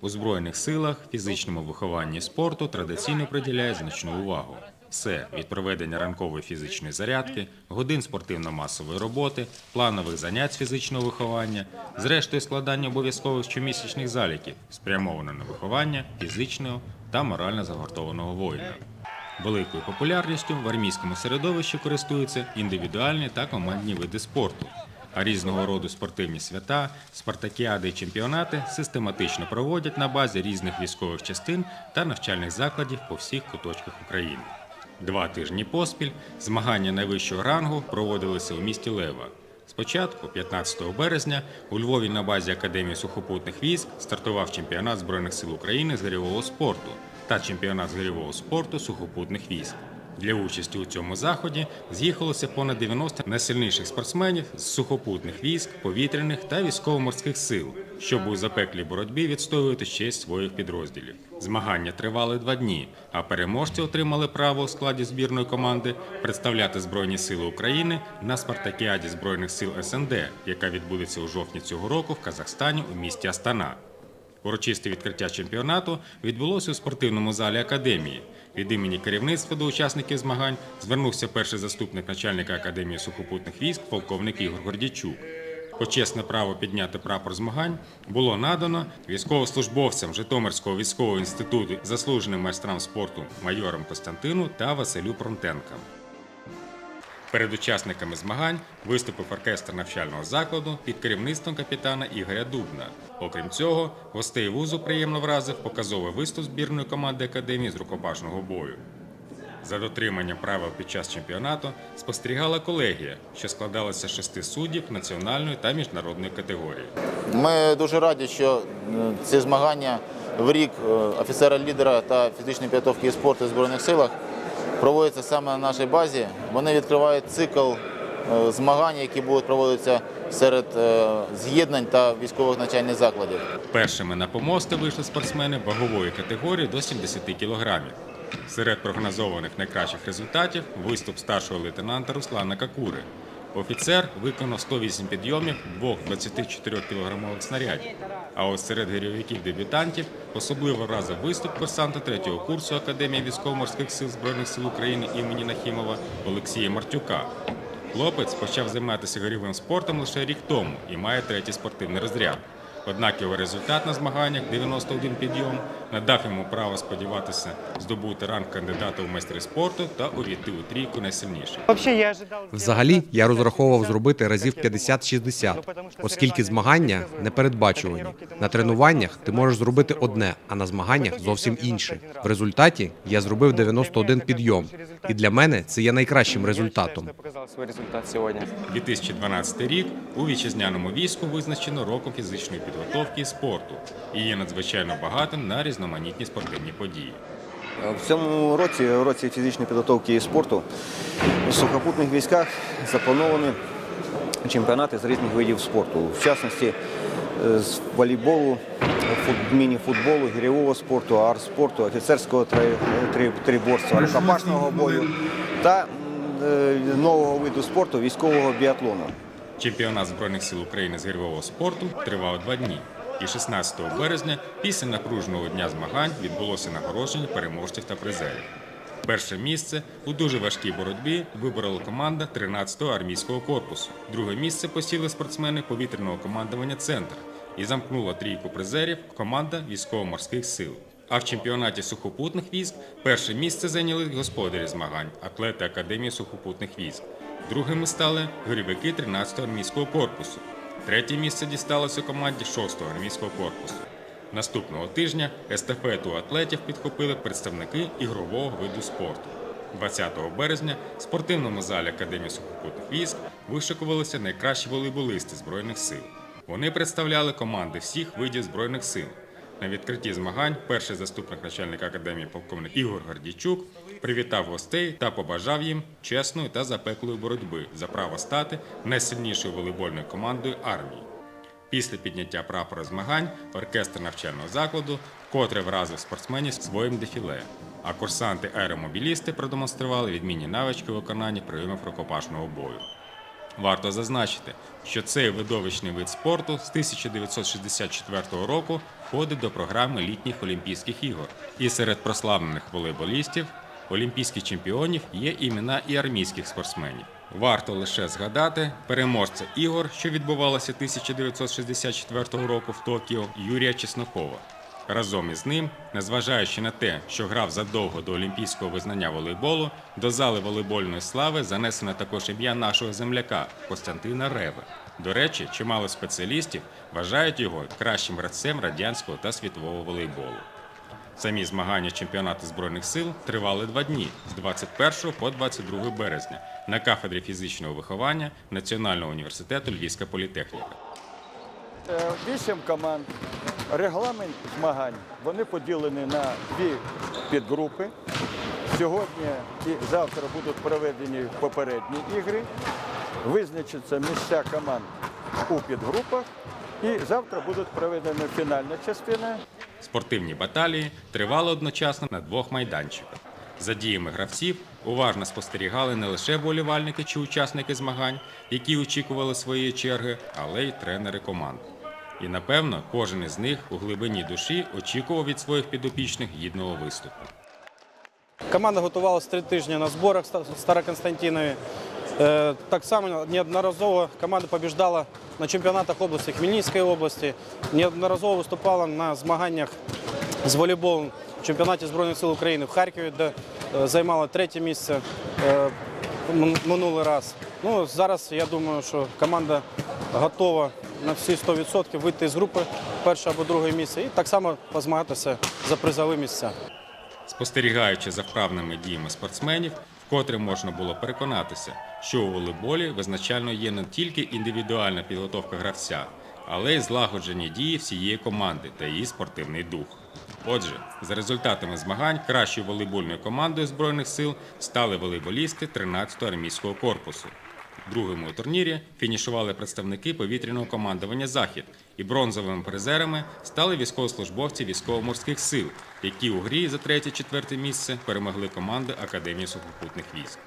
У Збройних силах фізичному вихованні спорту традиційно приділяє значну увагу. Все від проведення ранкової фізичної зарядки, годин спортивно-масової роботи, планових занять фізичного виховання, зрештою складання обов'язкових щомісячних заліків, спрямовано на виховання фізичного та морально загортованого воїна. Великою популярністю в армійському середовищі користуються індивідуальні та командні види спорту. А різного роду спортивні свята, спартакіади і чемпіонати систематично проводять на базі різних військових частин та навчальних закладів по всіх куточках України. Два тижні поспіль змагання найвищого рангу проводилися у місті Лева. Спочатку, 15 березня, у Львові на базі Академії сухопутних військ стартував чемпіонат Збройних сил України з гирьового спорту та чемпіонат з гирьового спорту сухопутних військ. Для участі у цьому заході з'їхалося понад 90 найсильніших спортсменів з сухопутних військ, повітряних та військово-морських сил, щоб у запеклій боротьбі відстоювати честь своїх підрозділів. Змагання тривали два дні, а переможці отримали право у складі збірної команди представляти Збройні Сили України на спартакіаді Збройних сил СНД, яка відбудеться у жовтні цього року в Казахстані у місті Астана. Урочисте відкриття чемпіонату відбулося у спортивному залі академії. Від імені керівництва до учасників змагань звернувся перший заступник начальника академії сухопутних військ, полковник Ігор Гордічук. Почесне право підняти прапор змагань було надано військовослужбовцям Житомирського військового інституту, заслуженим майстрам спорту майорам Костянтину та Василю Пронтенкам. Перед учасниками змагань виступив оркестр навчального закладу під керівництвом капітана Ігоря Дубна. Окрім цього, гостей вузу приємно вразив показовий виступ збірної команди академії з рукопашного бою. За дотриманням правил під час чемпіонату спостерігала колегія, що складалася з шести суддів національної та міжнародної категорії. Ми дуже раді, що е, ці змагання в рік е, офіцера-лідера та фізичної підготовки і спорту в Збройних силах проводяться саме на нашій базі. Вони відкривають цикл е, змагань, які будуть проводитися серед е, з'єднань та військових навчальних закладів. Першими на помости вийшли спортсмени вагової категорії до 70 кілограмів. Серед прогнозованих найкращих результатів виступ старшого лейтенанта Руслана Какури. Офіцер виконав 108 підйомів двох 24-кілограмових снарядів. А ось серед гірьовиків дебютантів особливо разом виступ курсанта третього курсу Академії військово-морських сил Збройних сил України імені Нахімова Олексія Мартюка. Хлопець почав займатися горівим спортом лише рік тому і має третій спортивний розряд. Однак його результат на змаганнях 91 підйом надав йому право сподіватися здобути ранг кандидата у майстри спорту та увійти у трійку ожидал Взагалі, я розраховував зробити разів 50-60, оскільки змагання непередбачувані. На тренуваннях ти можеш зробити одне, а на змаганнях зовсім інше. В результаті я зробив 91 підйом, і для мене це є найкращим результатом. Я показал свой результат сегодня. 2012 рік у вітчизняному війську визначено роком фізичної підготовки і спорту і є надзвичайно багатим на різноманітні спортивні події. В цьому році, році фізичної підготовки і спорту, у сухопутних військах заплановані чемпіонати з різних видів спорту. В частності е, з волейболу, фут- міні-футболу, гірьового спорту, арт-спорту, офіцерського три- три- триборства, рукопашного бою та е, нового виду спорту військового біатлону. Чемпіонат Збройних сил України з гірьового спорту тривав два дні. І 16 березня, після напруженого дня змагань, відбулося нагородження переможців та призерів. Перше місце у дуже важкій боротьбі виборола команда 13-го армійського корпусу. Друге місце посіли спортсмени повітряного командування Центр і замкнула трійку призерів команда військово-морських сил. А в чемпіонаті сухопутних військ перше місце зайняли господарі змагань, атлети Академії сухопутних військ. Другими стали гирьовики 13-го армійського корпусу. Третє місце дісталося команді 6-го армійського корпусу. Наступного тижня естафету атлетів підхопили представники ігрового виду спорту. 20 березня в спортивному залі Академії сухопутних військ вишикувалися найкращі волейболисти Збройних сил. Вони представляли команди всіх видів Збройних сил. На відкритті змагань перший заступник начальника академії полковник Ігор Гордійчук привітав гостей та побажав їм чесної та запеклої боротьби за право стати найсильнішою волейбольною командою армії. Після підняття прапора змагань оркестр навчального закладу вкотре вразив спортсменів своїм дефіле. А курсанти аеромобілісти продемонстрували відмінні навички у виконанні прийомів рукопашного бою. Варто зазначити, що цей видовищний вид спорту з 1964 року входить до програми літніх Олімпійських ігор. І серед прославлених волейболістів, олімпійських чемпіонів є імена і армійських спортсменів. Варто лише згадати переможця ігор, що відбувалося 1964 року в Токіо, Юрія Чеснокова. Разом із ним, незважаючи на те, що грав задовго до олімпійського визнання волейболу, до зали волейбольної слави занесено також ім'я нашого земляка Костянтина Реви. До речі, чимало спеціалістів вважають його кращим гравцем радянського та світового волейболу. Самі змагання чемпіонату збройних сил тривали два дні з 21 по 22 березня на кафедрі фізичного виховання Національного університету Львівська політехніка. Е, Вісім команд. Регламент змагань вони поділені на дві підгрупи. Сьогодні і завтра будуть проведені попередні ігри. Визначаться місця команд у підгрупах. І завтра будуть проведені фінальна частина. Спортивні баталії тривали одночасно на двох майданчиках. За діями гравців уважно спостерігали не лише болівальники чи учасники змагань, які очікували своєї черги, але й тренери команд. І напевно, кожен із них у глибині душі очікував від своїх підопічних гідного виступу. Команда готувалася три тижні на зборах в Староконстантинові. Е, Так само неодноразово команда побіждала на чемпіонатах області Хмельницької області, неодноразово виступала на змаганнях з волейболом в чемпіонаті Збройних сил України в Харкові, де е, займала третє місце е, минулий раз. Ну, зараз я думаю, що команда готова на всі 100% вийти з групи перше або друге місце і так само позмагатися за призові місця. Спостерігаючи за вправними діями спортсменів, вкотре можна було переконатися, що у волейболі визначально є не тільки індивідуальна підготовка гравця, але й злагоджені дії всієї команди та її спортивний дух. Отже, за результатами змагань кращою волейбольною командою збройних сил стали волейболісти 13-го армійського корпусу. Другому турнірі фінішували представники повітряного командування Захід і бронзовими призерами стали військовослужбовці військово-морських сил, які у грі за третє-четверте місце перемогли команди Академії сухопутних військ.